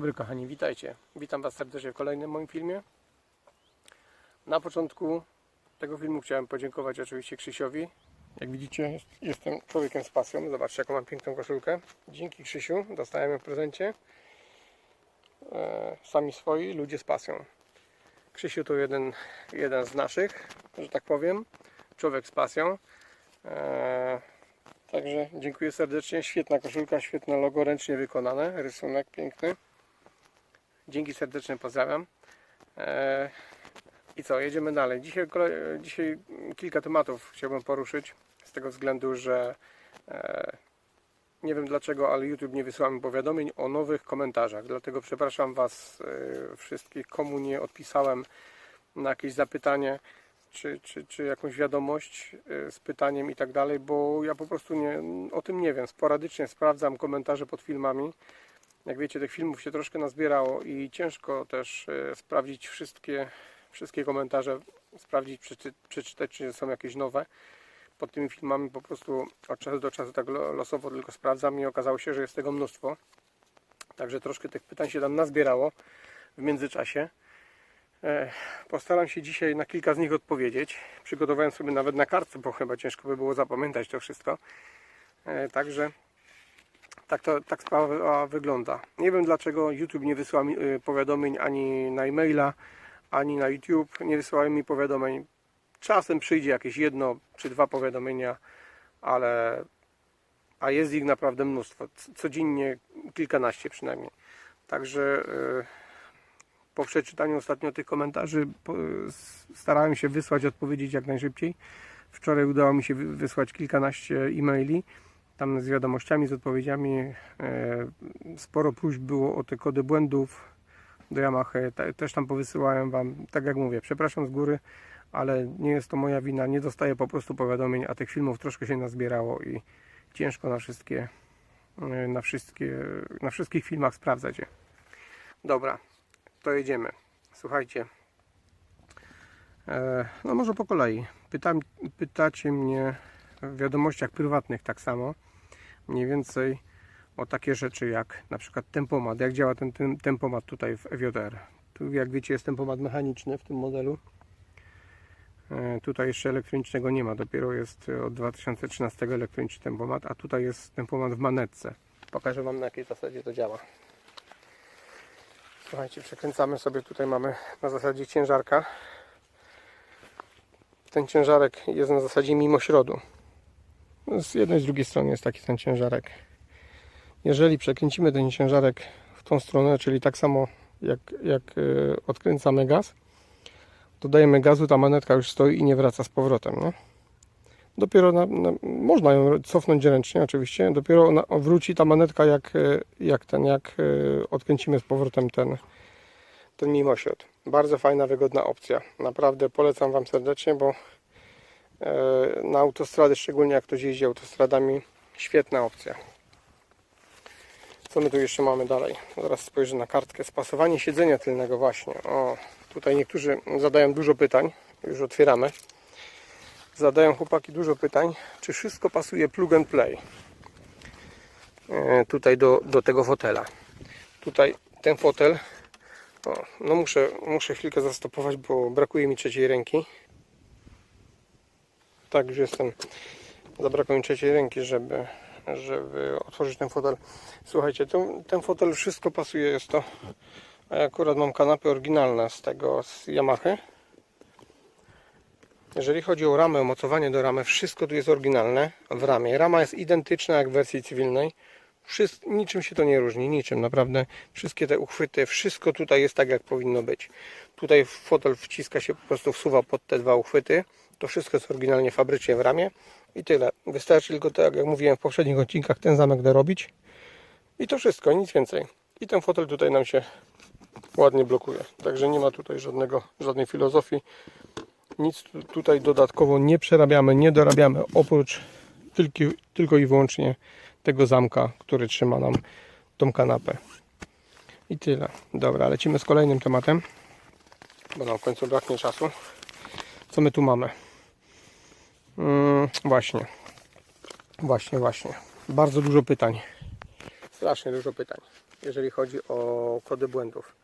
dobry kochani, witajcie. Witam Was serdecznie w kolejnym moim filmie. Na początku tego filmu chciałem podziękować oczywiście Krzysiowi. Jak widzicie, jest- jestem człowiekiem z pasją. Zobaczcie, jaką mam piękną koszulkę. Dzięki Krzysiu dostałem ją w prezencie. E, sami swoi, ludzie z pasją. Krzysiu to jeden, jeden z naszych, że tak powiem. Człowiek z pasją. E, Także dziękuję serdecznie. Świetna koszulka, świetne logo, ręcznie wykonane. Rysunek piękny. Dzięki serdecznie, pozdrawiam. Eee, I co, jedziemy dalej. Dzisiaj, dzisiaj kilka tematów chciałbym poruszyć. Z tego względu, że e, nie wiem dlaczego, ale YouTube nie wysyła mi powiadomień o nowych komentarzach. Dlatego przepraszam Was e, wszystkich, komu nie odpisałem na jakieś zapytanie czy, czy, czy jakąś wiadomość z pytaniem i tak dalej, bo ja po prostu nie, o tym nie wiem. Sporadycznie sprawdzam komentarze pod filmami. Jak wiecie, tych filmów się troszkę nazbierało i ciężko też y, sprawdzić wszystkie, wszystkie komentarze, sprawdzić, przeczy, przeczytać, czy są jakieś nowe. Pod tymi filmami po prostu od czasu do czasu tak lo- losowo tylko sprawdzam i okazało się, że jest tego mnóstwo. Także troszkę tych pytań się tam nazbierało w międzyczasie. E, Postaram się dzisiaj na kilka z nich odpowiedzieć. Przygotowałem sobie nawet na kartce, bo chyba ciężko by było zapamiętać to wszystko. E, Także tak, to, tak sprawa wygląda. Nie wiem dlaczego YouTube nie wysyła mi e, powiadomień ani na e-maila, ani na YouTube. Nie wysyłają mi powiadomień. Czasem przyjdzie jakieś jedno czy dwa powiadomienia, ale a jest ich naprawdę mnóstwo. Codziennie kilkanaście przynajmniej. Także e, po przeczytaniu ostatnio tych komentarzy starałem się wysłać, odpowiedzieć jak najszybciej. Wczoraj udało mi się wy- wysłać kilkanaście e-maili, tam z wiadomościami, z odpowiedziami. E, Sporo próśb było o te kody błędów do Yamaha. Te- Też tam powysyłałem Wam, tak jak mówię, przepraszam z góry, ale nie jest to moja wina. Nie dostaję po prostu powiadomień, a tych filmów troszkę się nazbierało i ciężko na wszystkie, e, na wszystkie, na wszystkich filmach sprawdzać je. Dobra, to jedziemy. Słuchajcie. E, no może po kolei. Pytam, pytacie mnie w wiadomościach prywatnych tak samo. Mniej więcej o takie rzeczy jak na przykład tempomat. Jak działa ten, tempomat tutaj w EWR. Tu jak wiecie jest tempomat mechaniczny w tym modelu. E, tutaj jeszcze elektronicznego nie ma. Dopiero jest od 2013 elektroniczny tempomat. A tutaj jest tempomat w manetce. Pokażę Wam na jakiej zasadzie to działa. Słuchajcie, przekręcamy sobie, tutaj mamy na zasadzie ciężarka. Ten ciężarek jest na zasadzie mimośrodu. Z jednej z drugiej strony jest taki ten ciężarek. Jeżeli przekręcimy ten ciężarek w tą stronę, czyli tak samo jak, jak e, odkręcamy gaz, dodajemy gazu, ta manetka już stoi i nie wraca z powrotem. Nie? Dopiero na, na, można ją cofnąć ręcznie oczywiście, dopiero ona wróci ta manetka jak, e, jak ten, jak e, odkręcimy z powrotem ten, ten mimośrod. Bardzo fajna, wygodna opcja. Naprawdę polecam Wam serdecznie, bo na autostrady, szczególnie jak ktoś jeździ autostradami, świetna opcja. Co my tu jeszcze mamy dalej? Zaraz spojrzę na kartkę. Spasowanie siedzenia tylnego właśnie. O, tutaj niektórzy zadają dużo pytań. Już otwieramy zadają chłopaki dużo pytań, czy wszystko pasuje plug and play e, tutaj do, do tego fotela. Tutaj ten fotel, o, no muszę, muszę chwilkę zastopować, bo brakuje mi trzeciej ręki. Tak, już jestem, zabrakło mi trzeciej ręki, żeby, żeby otworzyć ten fotel. Słuchajcie, ten, ten fotel wszystko pasuje, jest to, a ja akurat mam kanapy oryginalne z tego, z Yamaha. Jeżeli chodzi o ramę, o mocowanie do ramy, wszystko tu jest oryginalne w ramie. Rama jest identyczna jak w wersji cywilnej. Wszyst, niczym się to nie różni, niczym naprawdę. Wszystkie te uchwyty, wszystko tutaj jest tak jak powinno być. Tutaj fotel wciska się, po prostu wsuwa pod te dwa uchwyty. To wszystko jest oryginalnie fabrycznie w ramie. I tyle. Wystarczy tylko, tak jak mówiłem w poprzednich odcinkach, ten zamek dorobić. I to wszystko, nic więcej. I ten fotel tutaj nam się ładnie blokuje. Także nie ma tutaj żadnego, żadnej filozofii nic tu- tutaj dodatkowo nie przerabiamy, nie dorabiamy, oprócz tylko, tylko i wyłącznie tego zamka, który trzyma nam tą kanapę. I tyle. Dobra, lecimy z kolejnym tematem, bo nam w końcu braknie czasu. Co my tu mamy? Mm, właśnie. Właśnie, właśnie. Bardzo dużo pytań. Strasznie dużo pytań. jeżeli chodzi o kody błędów.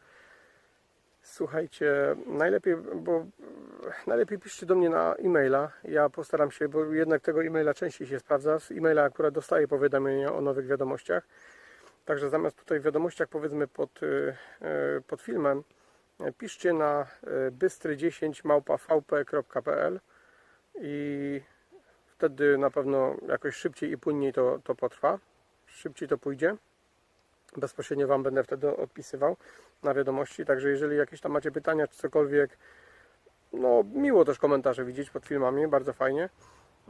Słuchajcie, najlepiej, bo najlepiej piszcie do mnie na e-maila. Ja postaram się, bo jednak tego e-maila częściej się sprawdza. Z e-maila akurat dostaję powiadomienia o nowych wiadomościach. Także zamiast tutaj w wiadomościach powiedzmy pod, y, y, pod filmem, y, piszcie na bystry10 małpa.vp.pl i wtedy na pewno jakoś szybciej i płynniej to, to potrwa. Szybciej to pójdzie. Bezpośrednio Wam będę wtedy odpisywał na wiadomości. Także jeżeli jakieś tam macie pytania czy cokolwiek, no miło też komentarze widzieć pod filmami, bardzo fajnie.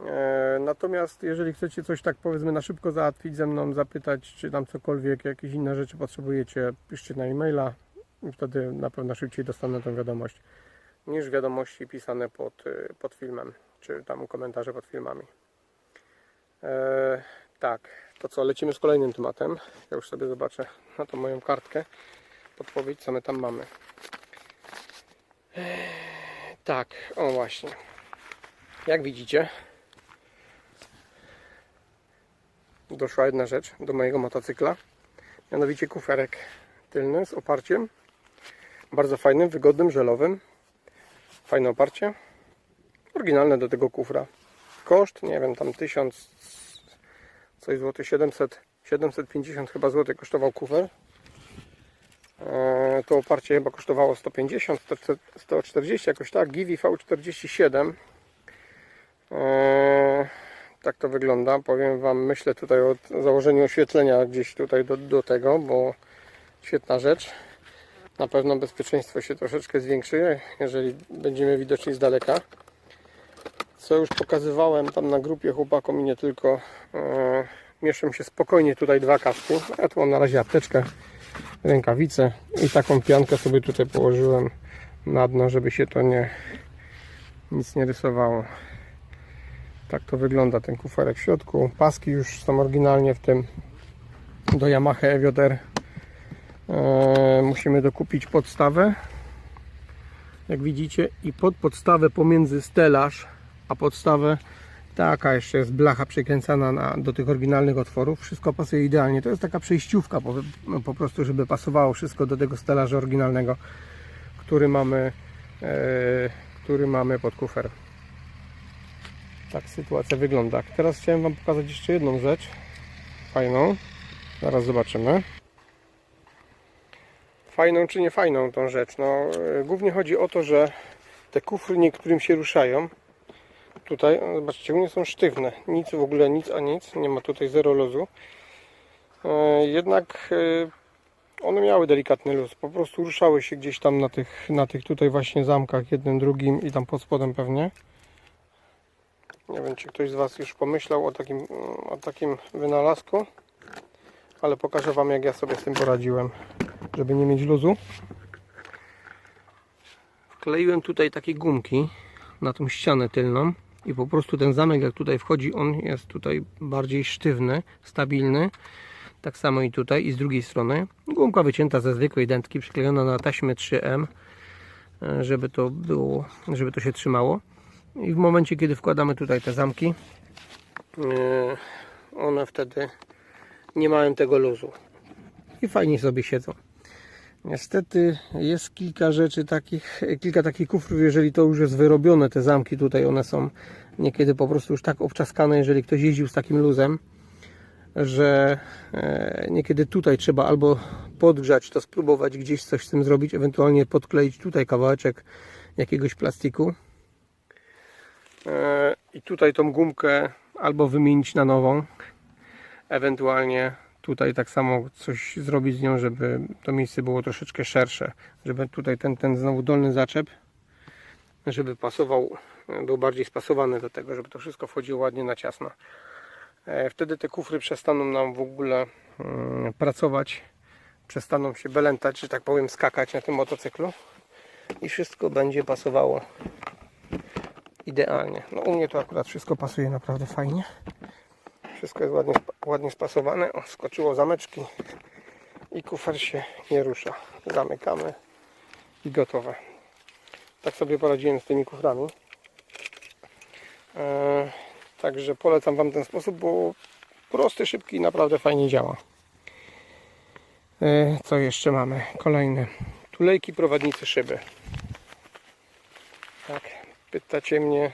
E, Natomiast jeżeli chcecie coś tak powiedzmy na szybko załatwić ze mną, zapytać, czy tam cokolwiek, jakieś inne rzeczy potrzebujecie, piszcie na e-maila i wtedy na pewno szybciej dostanę tę wiadomość niż wiadomości pisane pod, y, pod filmem, czy tam komentarze pod filmami. E, tak, to co, lecimy z kolejnym tematem. Ja już sobie zobaczę na tą moją kartkę, podpowiedź, co my tam mamy. E, tak, o właśnie. Jak widzicie, doszła jedna rzecz do mojego motocykla. Mianowicie kuferek tylny z oparciem. Bardzo fajnym, wygodnym, żelowym. Fajne oparcie. Oryginalne do tego kufra. Koszt, nie wiem, tam 1000 coś złoty 700 750 chyba złoty kosztował kufer. Eee, to oparcie chyba kosztowało 150, 140 jakoś tak. Givi V47. Eee, tak to wygląda. Powiem Wam, myślę tutaj o założeniu oświetlenia gdzieś tutaj do, do tego, bo świetna rzecz. Na pewno bezpieczeństwo się troszeczkę zwiększy, jeżeli będziemy widoczni z daleka. Co już pokazywałem tam na grupie chłopakom i nie tylko. E, mieszczą się spokojnie tutaj dwa kaski. Ja tu mam na razie apteczkę, rękawice i taką piankę sobie tutaj położyłem na dno, żeby się to nie nic nie rysowało. Tak to wygląda ten kuferek w środku. Paski już są oryginalnie w tym do Yamaha EWR. E, musimy dokupić podstawę. Jak widzicie i pod podstawę pomiędzy stelaż a podstawę taka jeszcze jest blacha przykręcana na, do tych oryginalnych otworów. Wszystko pasuje idealnie. To jest taka przejściówka po, po prostu, żeby pasowało wszystko do tego stelaża oryginalnego, który mamy, e, który mamy pod kufer. Tak sytuacja wygląda. Teraz chciałem Wam pokazać jeszcze jedną rzecz. Fajną. Zaraz zobaczymy. Fajną czy nie fajną tą rzecz? No, e, głównie chodzi o to, że te kufry niektórym się ruszają. Tutaj, zobaczcie, mnie są sztywne. Nic w ogóle, nic a nic. Nie ma tutaj zero luzu. E, jednak e, one miały delikatny luz. Po prostu ruszały się gdzieś tam na tych, na tych tutaj właśnie zamkach, jednym, drugim i tam pod spodem pewnie. Nie wiem, czy ktoś z Was już pomyślał o takim, o takim wynalazku, ale pokażę Wam, jak ja sobie z tym poradziłem, żeby nie mieć luzu. Wkleiłem tutaj takie gumki na tą ścianę tylną i po prostu ten zamek, jak tutaj wchodzi, on jest tutaj bardziej sztywny, stabilny. Tak samo i tutaj, i z drugiej strony. Gumka wycięta ze zwykłej dętki, przyklejona na taśmę 3M, e, żeby to było, żeby to się trzymało. I w momencie, kiedy wkładamy tutaj te zamki, e, one wtedy nie mają tego luzu. I fajnie sobie siedzą. Niestety jest kilka rzeczy takich, kilka takich kufrów, jeżeli to już jest wyrobione, te zamki tutaj, one są niekiedy po prostu już tak obczaskane, jeżeli ktoś jeździł z takim luzem, że e, niekiedy tutaj trzeba albo podgrzać to, spróbować gdzieś coś z tym zrobić, ewentualnie podkleić tutaj kawałeczek jakiegoś plastiku. E, i tutaj tą gumkę albo wymienić na nową, ewentualnie tutaj tak samo coś zrobić z nią, żeby to miejsce było troszeczkę szersze, żeby tutaj ten, ten znowu dolny zaczep, żeby pasował, był bardziej spasowany do tego, żeby to wszystko wchodziło ładnie na ciasno. E, Wtedy te kufry przestaną nam w ogóle mm, pracować, przestaną się belętać, że tak powiem, skakać na tym motocyklu i wszystko będzie pasowało idealnie. No u mnie to akurat wszystko pasuje naprawdę fajnie. Wszystko jest ładnie, ładnie spasowane. O, skoczyło zameczki i kufer się nie rusza. Zamykamy i gotowe. Tak sobie poradziłem z tymi kuframi. Eee, także polecam Wam ten sposób, bo prosty, szybki i naprawdę fajnie działa. E, Co jeszcze mamy? Kolejne. Tulejki prowadnicy szyby. Tak, pytacie mnie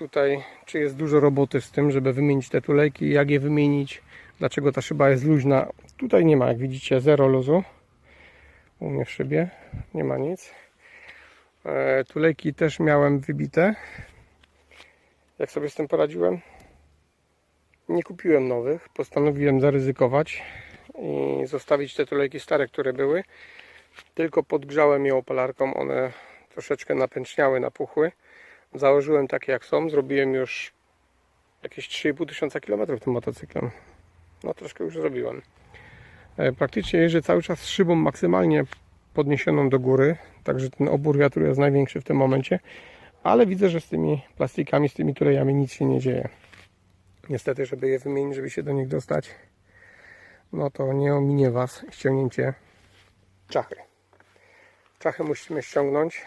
tutaj, czy jest dużo roboty z tym, żeby wymienić te tulejki, jak je wymienić, dlaczego ta szyba jest luźna. Tutaj nie ma, jak widzicie, zero luzu. U mnie w szybie nie ma nic. E, tulejki też miałem wybite. Jak sobie z tym poradziłem? Nie kupiłem nowych, postanowiłem zaryzykować i zostawić te tulejki stare, które były. Tylko podgrzałem je opalarką, one troszeczkę napęczniały, napuchły. Założyłem takie jak są, zrobiłem już jakieś 3,5 tysiąca kilometrów tym motocyklem. No troszkę już zrobiłem. E, Praktycznie jeżdżę cały czas z szybą maksymalnie podniesioną do góry, także ten obór wiatru jest największy w tym momencie, ale widzę, że z tymi plastikami, z tymi tulejami nic się nie dzieje. Niestety, żeby je wymienić, żeby się do nich dostać, no to nie ominie Was ściągnięcie czachy. Czachę musimy ściągnąć.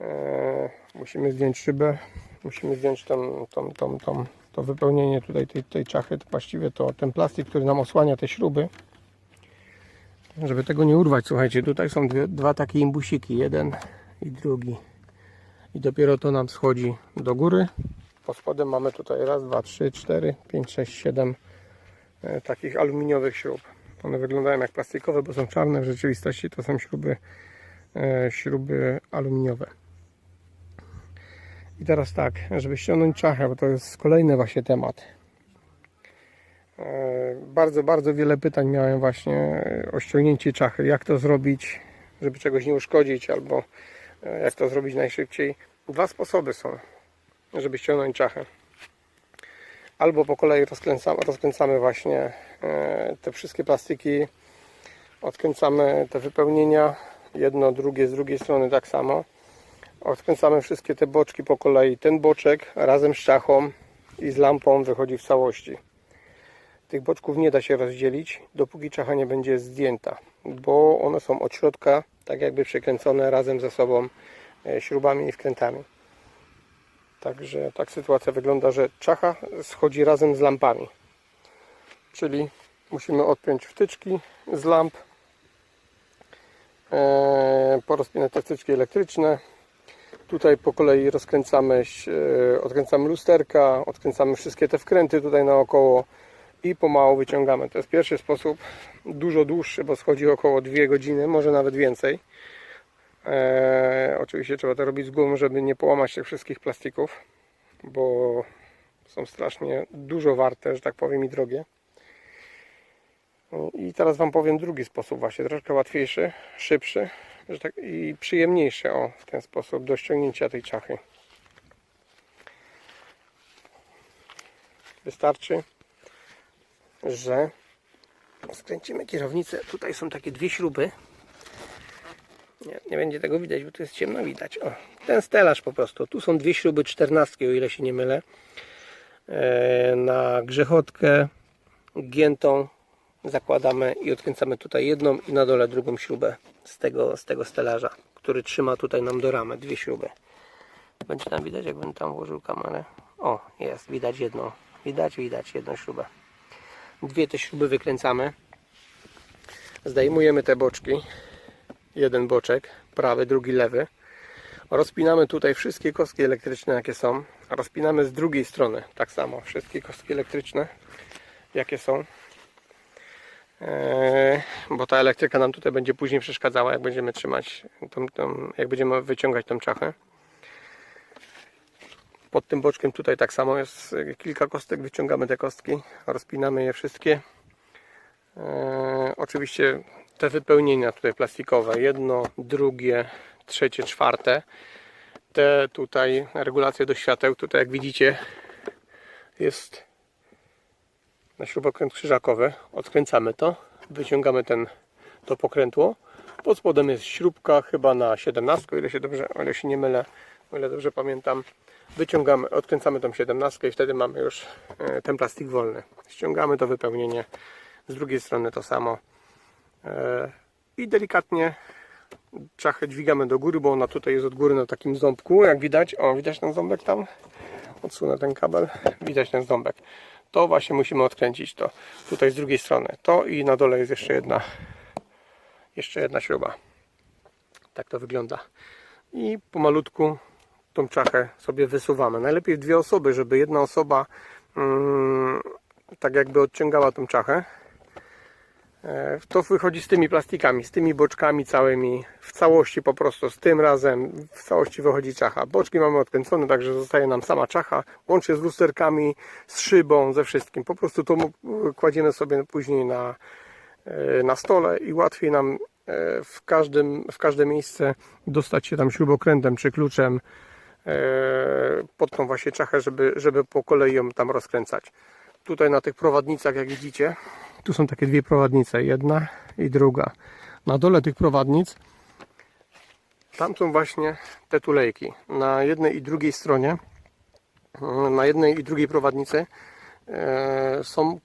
Eee, musimy zdjąć szybę. Musimy zdjąć tą, tą, tą, tą, to wypełnienie tutaj tej, tej czachy. Właściwie to ten plastik, który nam osłania te śruby. Żeby tego nie urwać, słuchajcie, tutaj są dwie, dwa takie imbusiki, jeden i drugi. I dopiero to nam schodzi do góry. Pod spodem mamy tutaj raz, dwa, trzy, cztery, pięć, sześć, siedem e, takich aluminiowych śrub. One wyglądają jak plastikowe, bo są czarne. W rzeczywistości to są śruby, e, śruby aluminiowe. I teraz tak, żeby ściągnąć czachę, bo to jest kolejny właśnie temat. E, Bardzo, bardzo wiele pytań miałem właśnie e, o ściągnięcie czachy. Jak to zrobić, żeby czegoś nie uszkodzić, albo e, jak to zrobić najszybciej. Dwa sposoby są, żeby ściągnąć czachę. Albo po kolei rozkręcamy, rozkręcamy właśnie te wszystkie plastiki, odkręcamy te wypełnienia, jedno, drugie, z drugiej strony tak samo. Odkręcamy wszystkie te boczki po kolei. Ten boczek razem z czachą i z lampą wychodzi w całości. Tych boczków nie da się rozdzielić, dopóki czacha nie będzie zdjęta, bo one są od środka tak jakby przekręcone razem ze sobą e, śrubami i wkrętami. Także tak sytuacja wygląda, że czacha schodzi razem z lampami. Czyli musimy odpiąć wtyczki z lamp, e, porozpinać te wtyczki elektryczne. Tutaj po kolei rozkręcamy, e, odkręcamy lusterka, odkręcamy wszystkie te wkręty tutaj naokoło i pomału wyciągamy. To jest pierwszy sposób, dużo dłuższy, bo schodzi około 2 godziny, może nawet więcej. E, oczywiście trzeba to robić z gumą, żeby nie połamać tych wszystkich plastików, bo są strasznie dużo warte, że tak powiem, i drogie. I teraz Wam powiem drugi sposób, właśnie troszkę łatwiejszy, szybszy że tak, i przyjemniejszy o, w ten sposób do ściągnięcia tej czachy. Wystarczy, że skręcimy kierownicę. Tutaj są takie dwie śruby. Nie, nie będzie tego widać, bo tu jest ciemno widać. O, ten stelaż po prostu. Tu są dwie śruby czternastki, o ile się nie mylę. E, na grzechotkę giętą zakładamy i odkręcamy tutaj jedną i na dole drugą śrubę z tego, z tego stelaża, który trzyma tutaj nam do ramy dwie śruby. Będzie tam widać, jakbym tam włożył kamerę. O, jest, widać jedną. Widać, widać jedną śrubę. Dwie te śruby wykręcamy. Zdejmujemy te boczki. Jeden boczek, prawy, drugi lewy. Rozpinamy tutaj wszystkie kostki elektryczne, jakie są. Rozpinamy z drugiej strony, tak samo, wszystkie kostki elektryczne, jakie są. Eee, bo ta elektryka nam tutaj będzie później przeszkadzała, jak będziemy trzymać, tą, tą, jak będziemy wyciągać tą czachę. Pod tym boczkiem tutaj tak samo jest kilka kostek, wyciągamy te kostki, rozpinamy je wszystkie. Eee, oczywiście te wypełnienia tutaj plastikowe, jedno, drugie, trzecie, czwarte. Te tutaj regulacje do świateł, tutaj jak widzicie jest na śrubokręt krzyżakowy, odkręcamy to, wyciągamy ten, to pokrętło. Pod spodem jest śrubka chyba na 17, o ile się dobrze, o ile się nie mylę, ile dobrze pamiętam. Wyciągamy, odkręcamy tą 17 i wtedy mamy już e, ten plastik wolny. Ściągamy to wypełnienie, z drugiej strony to samo. E, I delikatnie czachę dźwigamy do góry, bo ona tutaj jest od góry na takim ząbku, jak widać. O, widać ten ząbek tam? Odsunę ten kabel. Widać ten ząbek to właśnie musimy odkręcić to tutaj z drugiej strony. To i na dole jest jeszcze jedna jeszcze jedna śruba. Tak to wygląda. I pomalutku tą czachę sobie wysuwamy. Najlepiej dwie osoby, żeby jedna osoba mm, tak jakby odciągała tą czachę. E, To wychodzi z tymi plastikami, z tymi boczkami całymi, w całości po prostu, z tym razem, w całości wychodzi czacha. Boczki mamy odkręcone, także zostaje nam sama czacha, łącznie z lusterkami, z szybą, ze wszystkim. Po prostu to kładziemy sobie później na, e, na stole i łatwiej nam e, w, każdym, w każde miejsce dostać się tam śrubokrętem czy kluczem pod tą właśnie czachę, żeby, żeby po kolei ją tam rozkręcać. Tutaj na tych prowadnicach, jak widzicie, tu są takie dwie prowadnice, jedna i druga. Na dole tych prowadnic tam są właśnie te tulejki. Na jednej i drugiej stronie, na jednej i drugiej prowadnicy e, są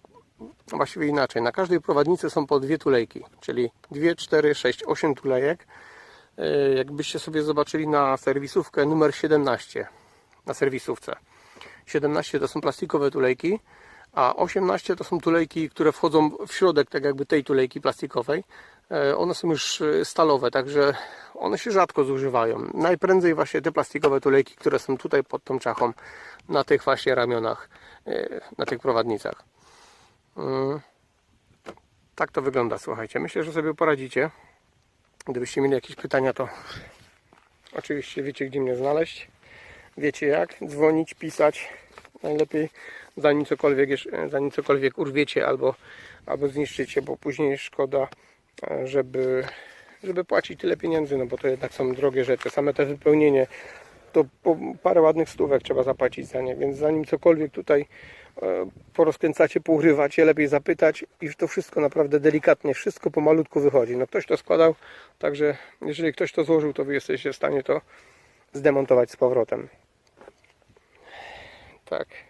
właściwie inaczej. Na każdej prowadnicy są po dwie tulejki, czyli 2, 4, 6, 8 tulejek. E, Jakbyście sobie zobaczyli na serwisówkę numer 17 na serwisówce. 17 to są plastikowe tulejki, a 18 to są tulejki, które wchodzą w środek tak jakby tej tulejki plastikowej. E, One są już e, stalowe, także one się rzadko zużywają. Najprędzej właśnie te plastikowe tulejki, które są tutaj pod tą czachą, na tych właśnie ramionach, e, na tych prowadnicach. Mm. Tak to wygląda, słuchajcie. Myślę, że sobie poradzicie. Gdybyście mieli jakieś pytania, to oczywiście wiecie, gdzie mnie znaleźć. Wiecie jak dzwonić, pisać. Najlepiej zanim cokolwiek, jeszcze- zanim cokolwiek urwiecie albo, albo zniszczycie, bo później szkoda, e, żeby, żeby płacić tyle pieniędzy, no bo to jednak są drogie rzeczy. Same te wypełnienie to parę ładnych stówek trzeba zapłacić za nie, więc zanim cokolwiek tutaj e, porozkręcacie, pourywacie, lepiej zapytać i to wszystko naprawdę delikatnie, wszystko pomalutku wychodzi. No ktoś to składał, także jeżeli ktoś to złożył, to wy jesteście w stanie to zdemontować z powrotem. Tak.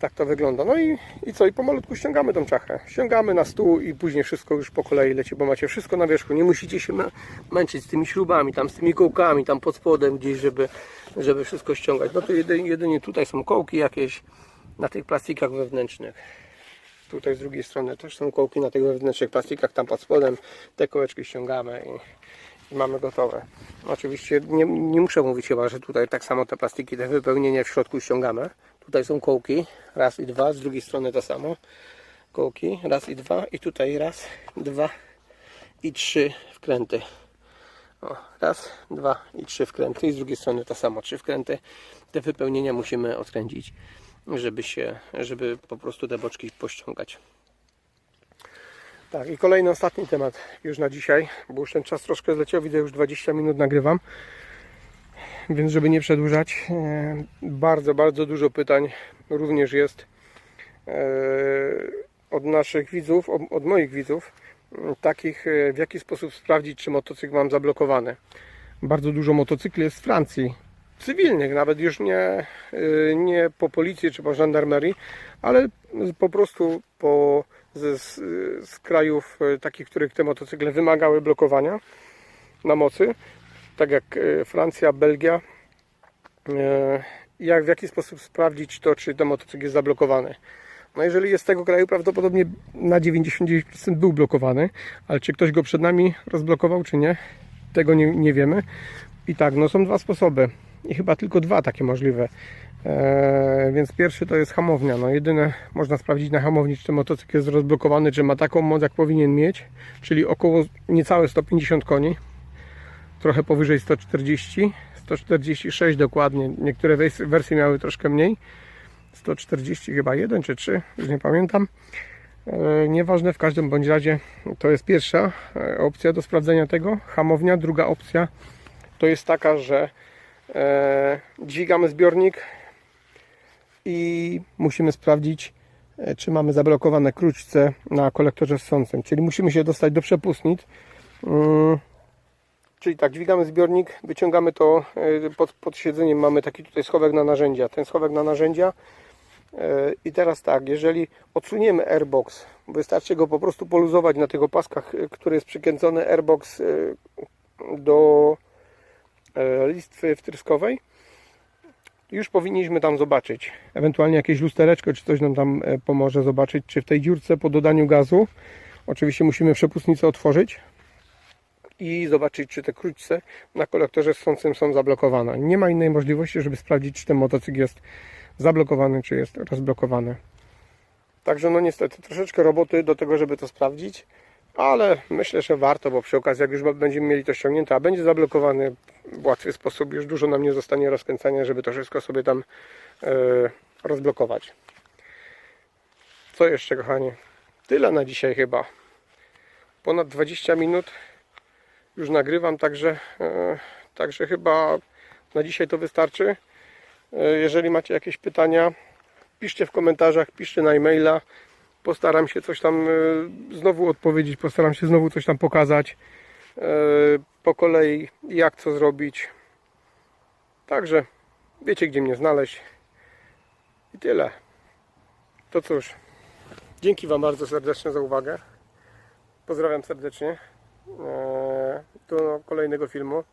Tak to wygląda. No i, i co? I pomalutku ściągamy tą czachę. Ściągamy na stół i później wszystko już po kolei leci, bo macie wszystko na wierzchu. Nie musicie się mę- męczyć z tymi śrubami, tam z tymi kołkami, tam pod spodem gdzieś, żeby, żeby wszystko ściągać. No to jedynie, jedynie tutaj są kołki jakieś na tych plastikach wewnętrznych. Tutaj z drugiej strony też są kołki na tych wewnętrznych plastikach, tam pod spodem. Te kołeczki ściągamy i, i mamy gotowe. Oczywiście nie, nie muszę mówić chyba, że tutaj tak samo te plastiki, te wypełnienie w środku ściągamy. Tutaj są kołki, raz i dwa, z drugiej strony to samo. Kołki, raz i dwa i tutaj raz, dwa i trzy wkręty. O, raz, dwa i trzy wkręty i z drugiej strony to samo, trzy wkręty. Te wypełnienia musimy odkręcić, żeby się, żeby po prostu te boczki pościągać. Tak, i kolejny, ostatni temat już na dzisiaj, bo już ten czas troszkę zleciał, widzę już 20 minut nagrywam, więc żeby nie przedłużać, e, bardzo, bardzo dużo pytań również jest e, od naszych widzów, od- moich widzów, takich e, w jaki sposób sprawdzić, czy motocykl mam zablokowany. Bardzo dużo motocykli jest z Francji, cywilnych, nawet już nie, nie po policji czy po żandarmerii, ale po prostu po, z, z krajów takich, których te motocykle wymagały blokowania na mocy, tak jak y, Francja, Belgia. Y, Jak w jaki sposób sprawdzić to, czy ten motocykl jest zablokowany? No jeżeli jest z tego kraju, prawdopodobnie na 99% był blokowany, ale czy ktoś go przed nami rozblokował, czy nie, tego nie, nie wiemy. I tak, no są dwa sposoby i chyba tylko dwa takie możliwe. Eee, więc pierwszy to jest hamownia. No jedyne można sprawdzić na hamowni, czy ten motocykl jest rozblokowany, czy ma taką moc, jak powinien mieć, czyli około niecałe 150 koni, trochę powyżej 140, 146 dokładnie. Niektóre wers- wersje miały troszkę mniej. 140 chyba 1 czy 3, już nie pamiętam. E, Nieważne, w każdym bądź razie to jest pierwsza e, opcja do sprawdzenia tego. Hamownia. Druga opcja to jest taka, że e, dźwigamy zbiornik i musimy sprawdzić, czy mamy zablokowane krućce na kolektorze ssącym. Czyli musimy się dostać do przepustnic. Czyli tak, dźwigamy zbiornik, wyciągamy to e, pod, pod siedzeniem, mamy taki tutaj schowek na narzędzia. Ten schowek na narzędzia E, I teraz tak, jeżeli odsuniemy airbox, wystarczy go po prostu poluzować na tych opaskach, e, który jest przykręcony airbox do listwy wtryskowej, już powinniśmy tam zobaczyć. Ewentualnie jakieś lustereczko, czy coś nam tam pomoże zobaczyć, czy w tej dziurce po dodaniu gazu, oczywiście musimy przepustnicę otworzyć i zobaczyć, czy te krótce na kolektorze sącym są zablokowane. Nie ma innej możliwości, żeby sprawdzić, czy ten motocykl jest zablokowany, czy jest rozblokowany. Także no niestety troszeczkę roboty do tego, żeby to sprawdzić, ale myślę, że warto, bo przy okazji jak już będziemy mieli to ściągnięte, a będzie zablokowany w łatwy sposób, już dużo nam nie zostanie rozkręcania, żeby to wszystko sobie tam e, rozblokować. Co jeszcze kochani? Tyle na dzisiaj chyba. Ponad 20 minut już nagrywam, także, e, także chyba na dzisiaj to wystarczy. E, Jeżeli macie jakieś pytania, piszcie w komentarzach, piszcie na e-maila. Postaram się coś tam e, znowu odpowiedzieć, postaram się znowu coś tam pokazać po kolei, jak co zrobić. Także wiecie, gdzie mnie znaleźć. I tyle. To cóż, dzięki Wam bardzo serdecznie za uwagę. Pozdrawiam serdecznie. E, Do kolejnego filmu.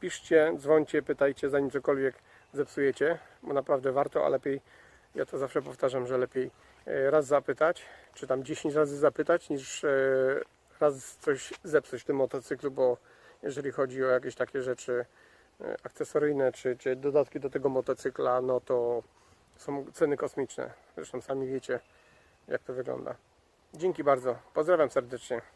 Piszcie, dzwońcie, pytajcie, zanim cokolwiek zepsujecie, bo naprawdę warto, a lepiej, ja to zawsze powtarzam, że lepiej e, raz zapytać, czy tam 10 razy zapytać, niż e, raz coś zepsuć w tym motocyklu, bo jeżeli chodzi o jakieś takie rzeczy akcesoryjne, czy, czy dodatki do tego motocykla, no to są ceny kosmiczne. Zresztą sami wiecie, jak to wygląda. Dzięki bardzo. Pozdrawiam serdecznie.